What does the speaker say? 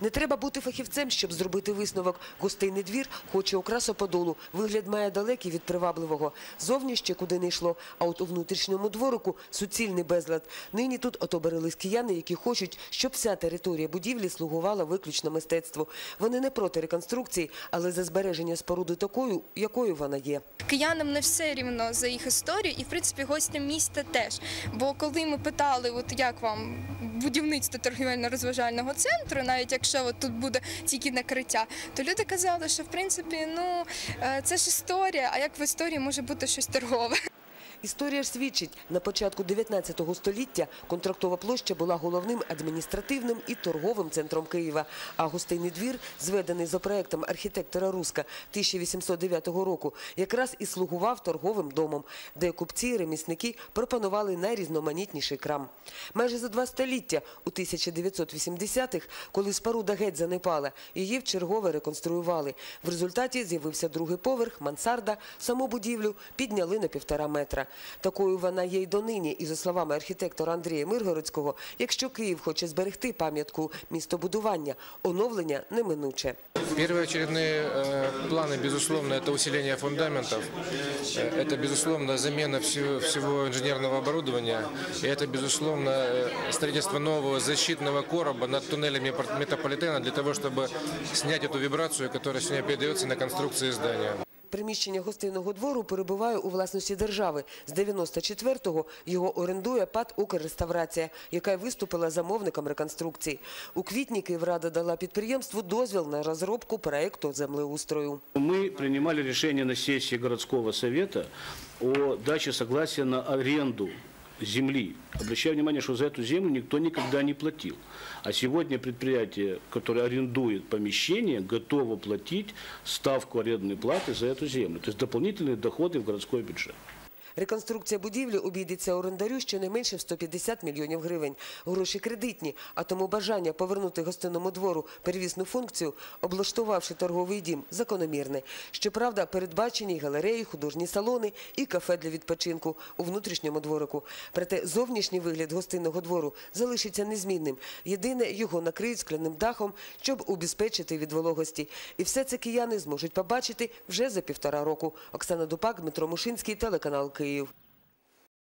Не треба бути фахівцем, щоб зробити висновок. Гостинний двір, хоче у красоподолу, вигляд має далекий від привабливого. Зовні ще куди не йшло, а от у внутрішньому дворику суцільний безлад. Нині тут отобарились кияни, які хочуть, щоб вся територія будівлі слугувала виключно мистецтву. Вони не проти реконструкції, але за збереження споруди такою, якою вона є. Киянам не все рівно за їх історію, і в принципі гостям міста теж. Бо коли ми питали, от як вам будівництво торгівельно-розважального центру, навіть якщо от тут буде тільки накриття, то люди казали, що в принципі ну е, це ж історія. А як в історії може бути щось торгове? Історія ж свідчить, на початку 19 століття контрактова площа була головним адміністративним і торговим центром Києва, а гостинний двір, зведений за проектом архітектора Руска 1809 року, якраз і слугував торговим домом, де купці і ремісники пропонували найрізноманітніший крам. Майже за два століття, у 1980-х, коли споруда геть занепала, її вчергове реконструювали. В результаті з'явився другий поверх, мансарда, саму будівлю підняли на півтора метра. Такою вона є й донині. І за словами архітектора Андрія Миргородського, якщо Київ хоче зберегти пам'ятку містобудування, оновлення неминуче. Первоочередные э, планы, безусловно, это усиление фундаментов, э, это, безусловно, замена всего, всего инженерного оборудования, и это, безусловно, э, строительство нового защитного короба над туннелями пор- метрополитена для того, чтобы снять эту вибрацию, которая сегодня передается на конструкции здания. Приміщення гостинного двору перебуває у власності держави. З 94-го його орендує ПАД «Укрреставрація», яка виступила замовником реконструкції. У квітні Київрада дала підприємству дозвіл на розробку проекту землеустрою. Ми приймали рішення на сесії городського совета о дачі согласия на аренду земли. Обращаю внимание, что за эту землю никто никогда не платил. А сегодня предприятие, которое арендует помещение, готово платить ставку арендной платы за эту землю. То есть дополнительные доходы в городской бюджет. Реконструкція будівлі обійдеться орендарю щонайменше в 150 мільйонів гривень. Гроші кредитні, а тому бажання повернути гостинному двору первісну функцію, облаштувавши торговий дім, закономірне. Щоправда, передбачені галереї, художні салони і кафе для відпочинку у внутрішньому дворику. Проте зовнішній вигляд гостинного двору залишиться незмінним. Єдине, його накриють скляним дахом, щоб убезпечити від вологості. І все це кияни зможуть побачити вже за півтора року. Оксана Дупак, Дмитро Мушинський, телеканал Київ.